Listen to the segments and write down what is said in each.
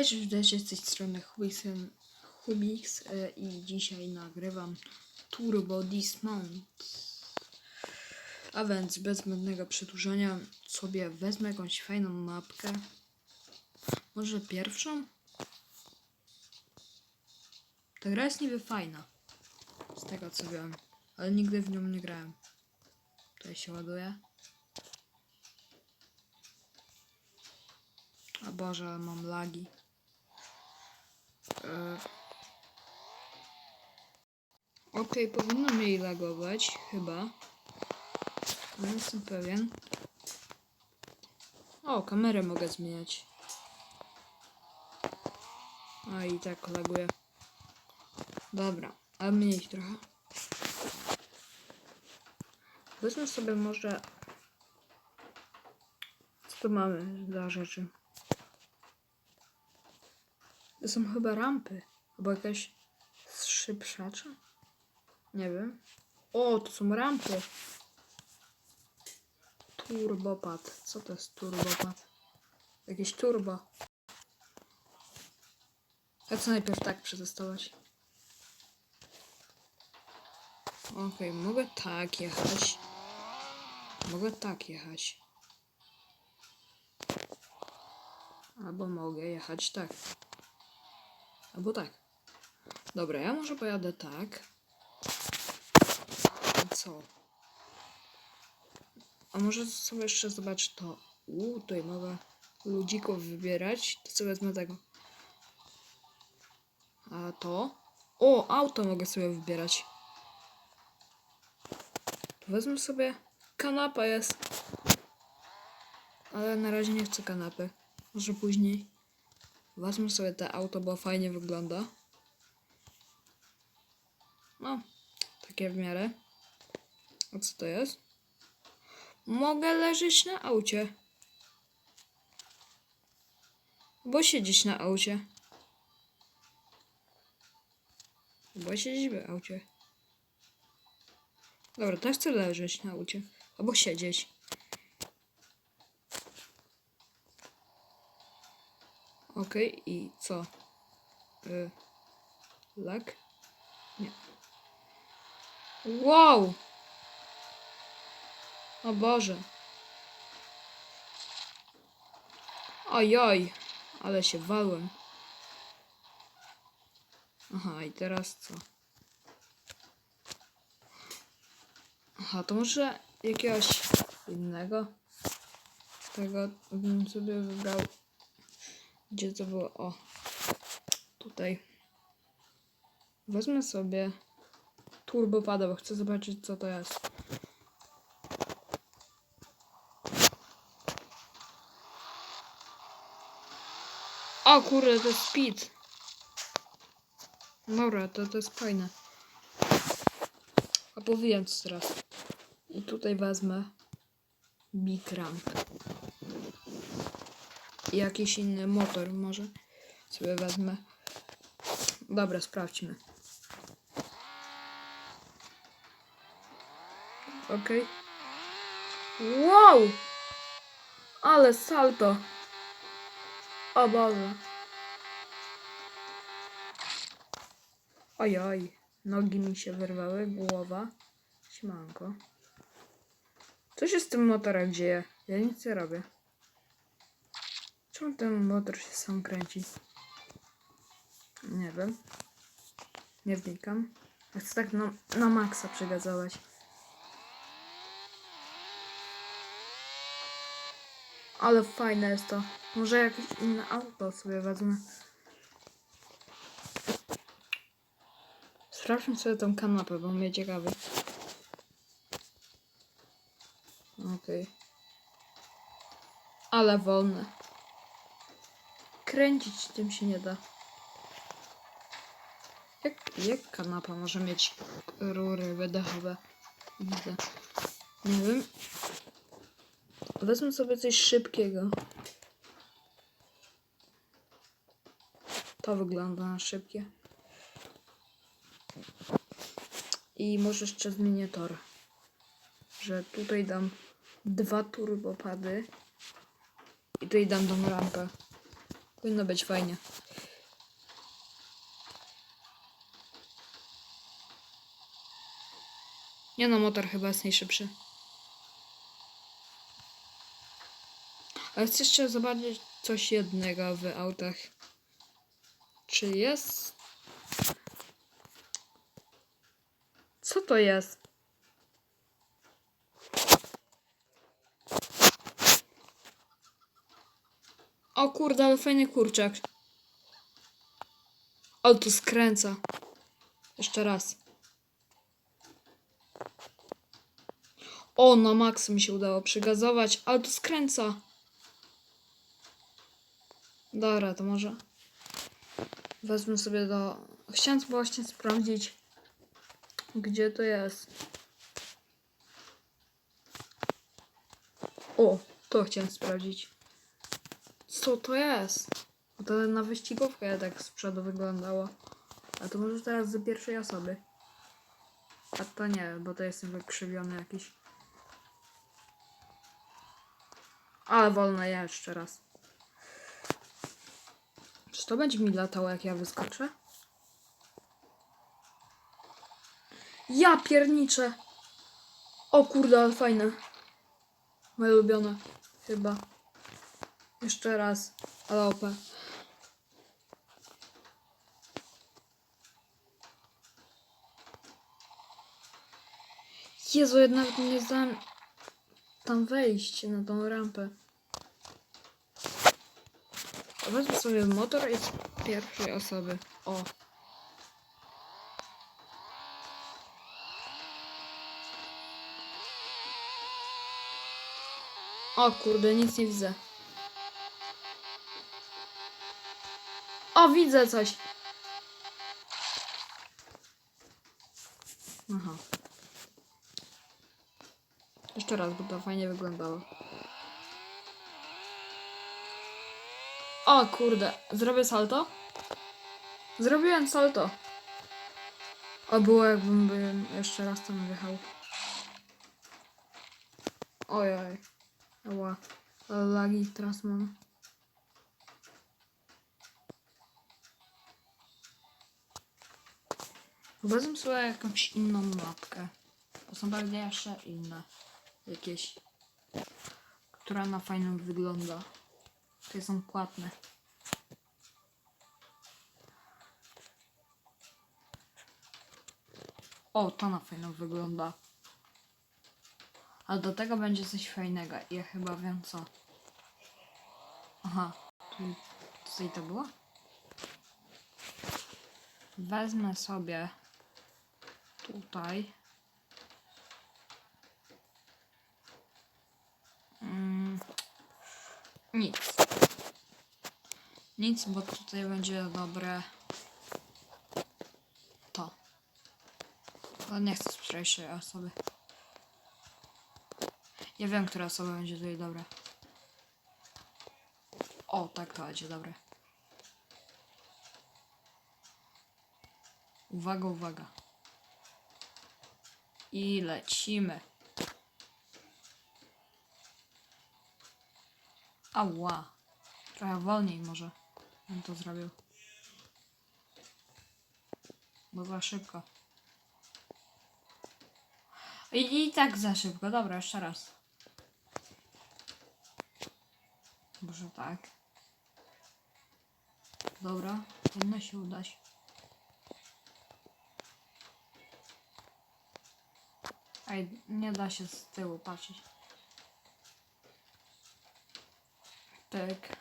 Cześć, witajcie z tej strony Hubixem, Hubix e, i dzisiaj nagrywam Turbo Dismount. A więc bez zbędnego przedłużania sobie wezmę jakąś fajną mapkę. Może pierwszą? Ta gra jest niby fajna. Z tego co wiem. Ale nigdy w nią nie grałem. Tutaj się ładuje. A Boże, mam lagi. E, Okej, powinno mnie jej lagować, chyba. Nie jestem pewien. O, kamerę mogę zmieniać. A i tak laguje. Dobra, ale mniej trochę. Wezmę sobie może... Co tu mamy za rzeczy? To są chyba rampy. Albo jakaś szybszacza? Nie wiem. O, to są rampy. Turbopad. Co to jest turbopad? Jakieś turbo. Ja co najpierw tak przetestować. Okej, mogę tak jechać. Mogę tak jechać. Albo mogę jechać tak. Albo tak. Dobra, ja może pojadę tak. I co? A może sobie jeszcze zobaczyć to. Uuu, tutaj mogę ludzików wybierać. To sobie wezmę tego. A to? O, auto mogę sobie wybierać. To wezmę sobie. Kanapa jest. Ale na razie nie chcę kanapy. Może później. Wezmę sobie te auto, bo fajnie wygląda. No, takie w miarę. A co to jest? Mogę leżeć na aucie. Bo siedzieć na aucie. Bo siedzieć w aucie. Dobra, też chcę leżeć na aucie. Albo siedzieć. Okej, i co? Y, lag? Nie. Wow! O Boże. Ojoj, ale się walłem. Aha, i teraz co? Aha, to może jakiegoś innego? Tego bym sobie wybrał. Gdzie to było? O, tutaj. Wezmę sobie turbopada, bo chcę zobaczyć, co to jest. O kurde, to jest speed. Dobra, to, to jest fajne. A powijam teraz. I tutaj wezmę Big Ramp. Jakiś inny motor może sobie wezmę. Dobra, sprawdźmy. Okej. Wow! Ale salto. O Boże. Ojoj. Nogi mi się wyrwały, głowa. Śmanko. Co się z tym motorem dzieje? Ja nic nie robię. Czemu ten motor się sam kręci? Nie wiem. Nie wnikam. Chcę tak na, na maksa przegazować. Ale fajne jest to. Może jakieś inne auto sobie wezmę. Sprawdźmy sobie tą kanapę, bo mnie ciekawy. Okej. Ale wolne. Kręcić tym się nie da. Jak, jak kanapa może mieć rury wydechowe? Widzę. Nie wiem. Wezmę sobie coś szybkiego. To wygląda na szybkie. I może jeszcze zmienię tor. Że tutaj dam dwa turbopady. I tutaj dam tą rampę. Powinno być fajnie. Nie no, motor chyba jest najszybszy. Ale chcę jeszcze zobaczyć coś jednego w autach. Czy jest? Co to jest? O kurde, ale fajny kurczak. O, tu skręca. Jeszcze raz. O, na maks mi się udało przygazować, ale tu skręca. Dobra, to może wezmę sobie do... Chciałem właśnie sprawdzić, gdzie to jest. O, to chciałem sprawdzić. Co to jest? To na wyścigówkę tak z przodu wyglądało. A to może teraz z pierwszej osoby. A to nie, bo to jest wykrzywiony jakiś. Ale wolno ja jeszcze raz. Czy to będzie mi latało jak ja wyskoczę? Ja pierniczę! O kurde, ale fajne. Moje ulubione. Chyba. Jeszcze raz. Ale OP. Jezu, jednak nie zdałem tam wejść na tą rampę. Wezmę sobie motor i z pierwszej osoby. O. O kurde, nic nie widzę. O, widzę coś. Aha. Jeszcze raz, bo to fajnie wyglądało. O kurde, zrobię salto? Zrobiłem salto. O, było jakbym bym jeszcze raz tam wjechał. Ojoj. Ale lagi teraz mam. Wezmę sobie jakąś inną mapkę. To są pewnie jeszcze inne. Jakieś. Która na fajnym wygląda. To są płatne. O, to na fajno wygląda. A do tego będzie coś fajnego. Ja chyba wiem co. Aha, tu, tutaj to było? Wezmę sobie tutaj. Mm, nic. Nic, bo tutaj będzie dobre to. Ale nie chcę sprzedać osoby. Ja wiem, która osoba będzie tutaj dobra. O, tak to będzie dobre. Uwaga, uwaga. I lecimy. Ała. Trochę wolniej może bym to zrobił. Bo za szybko. I, I tak za szybko. Dobra, jeszcze raz. Może tak. Dobra, powinno się udać. Ej, nie da się z tyłu patrzeć. Tak.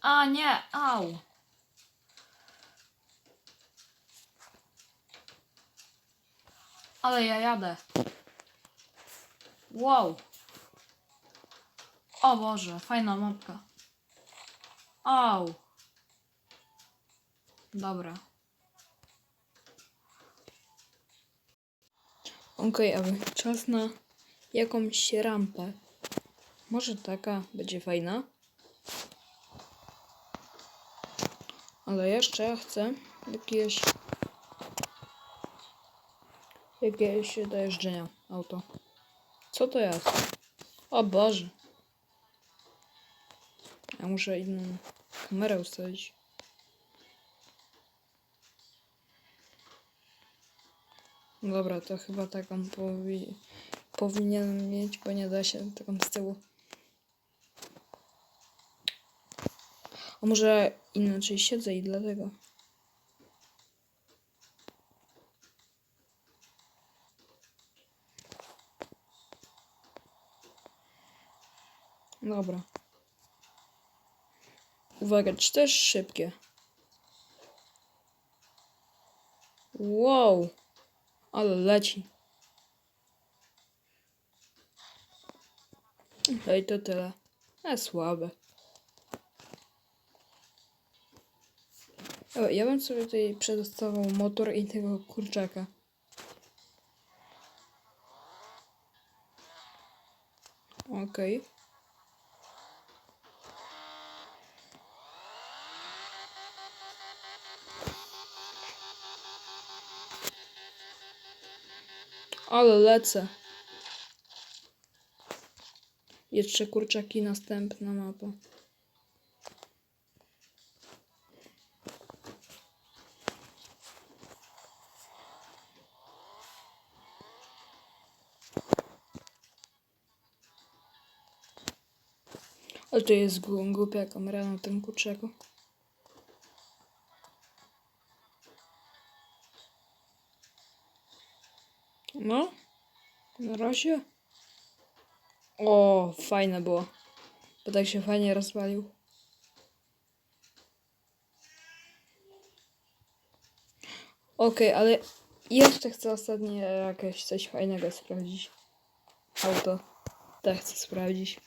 A nie, au. Ale ja jadę. Wow. O Boże, fajna mapka. Au. Dobra. Okej, okay, a czas na jakąś rampę. Może taka będzie fajna. Ale jeszcze chcę jakieś jakieś do jeżdżenia auto. Co to jest? O Boże. Ja muszę inną kamerę ustawić. Dobra, to chyba taką powi powinienem mieć, bo nie da się taką z tyłu. A może inaczej siedzę i dlatego. Dobra. Uwaga, czy jest szybkie? Wow! Ale leci. No i to tyle. A słabe. O, ja bym sobie tutaj przetestował motor i tego kurczaka. Okej. Ale lecę. Jeszcze kurczaki, następna mapa. Ale to jest głu- głupia kamera na tym kurczaku. Na razie. O, fajne było. Bo tak się fajnie rozwalił. Okej, ale jeszcze chcę ostatnie jakieś coś fajnego sprawdzić. Auto. Tak chcę sprawdzić.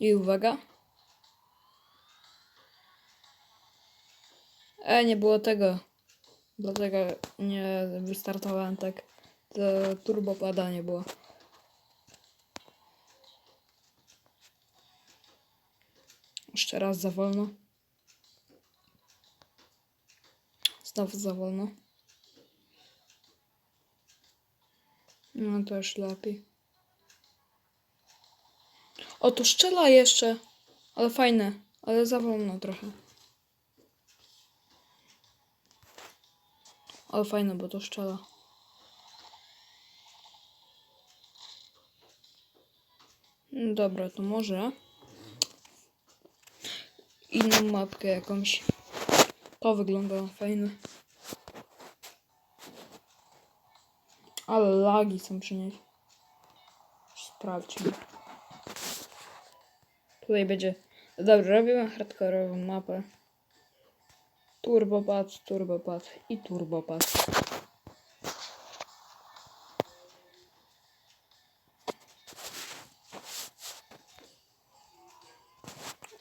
I uwaga. E, nie było tego. Dlatego nie wystartowałem tak. To turbo padanie było. Jeszcze raz za wolno. Znowu za wolno. No to już lepiej. O, tu szczela jeszcze. Ale fajne. Ale za wolno trochę. Ale fajne, bo to szczela. Dobra, to może inną mapkę jakąś. To wygląda fajnie. Ale lagi są przy niej. Sprawdźmy. Tutaj będzie. Dobra, robimy hardkorową mapę. Turbopad, turbopad i turbopad.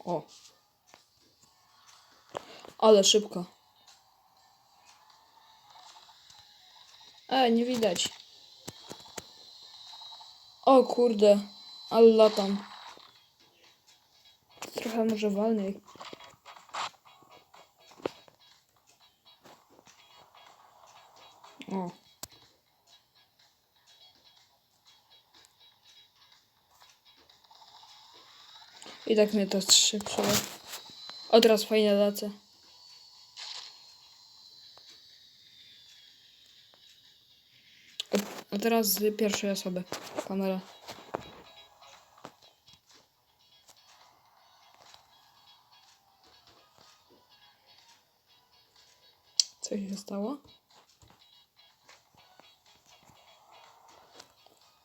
O. Ale szybko. E, nie widać. O kurde, ale latam. Trochę może wolniej. I tak mnie to szybsze. O, teraz fajnie lecę. A teraz z pierwszej osoby. Kamera. Co się stało?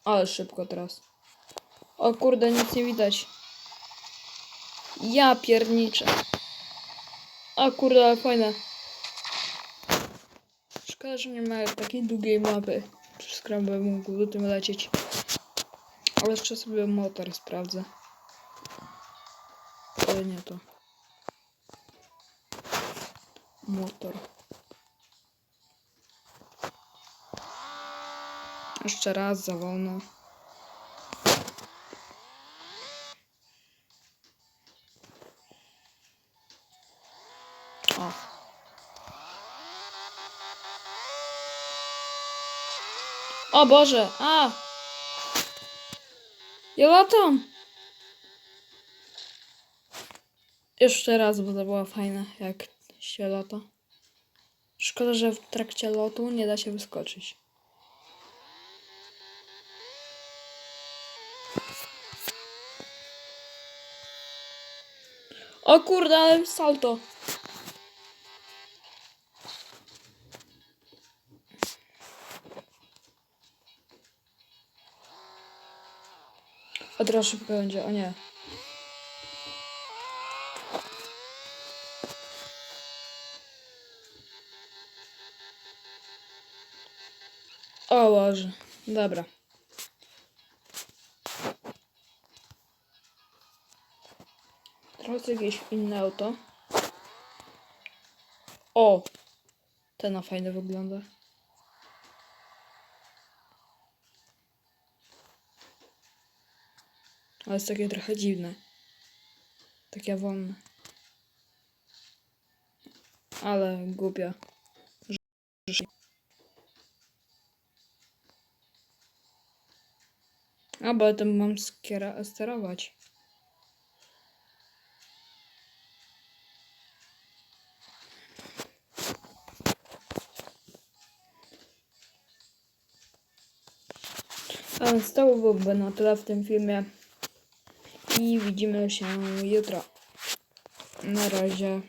Ale szybko teraz. O kurde, nic nie widać. Ja pierniczę. O kurde, fajne. Szkoda, że nie ma takiej długiej mapy. Przez którą bym mógł tym lecieć. Ale jeszcze sobie motor sprawdzę. Ale nie to. Motor. Jeszcze raz za wolno. O Boże, a! Ja latam! Jeszcze raz, bo to było fajne, jak się lata. Szkoda, że w trakcie lotu nie da się wyskoczyć. O kurde, ale salto. O, teraz szybko będzie, o nie. O Boże, dobra. Teraz jakieś inne auto. O! Ten na fajnie wygląda. Ale jest takie trochę dziwne. Takie wolne. Ale głupia. A, bo tym mam sterować. A więc to byłoby na tyle w tym filmie. I widzimy się jutro. Na razie.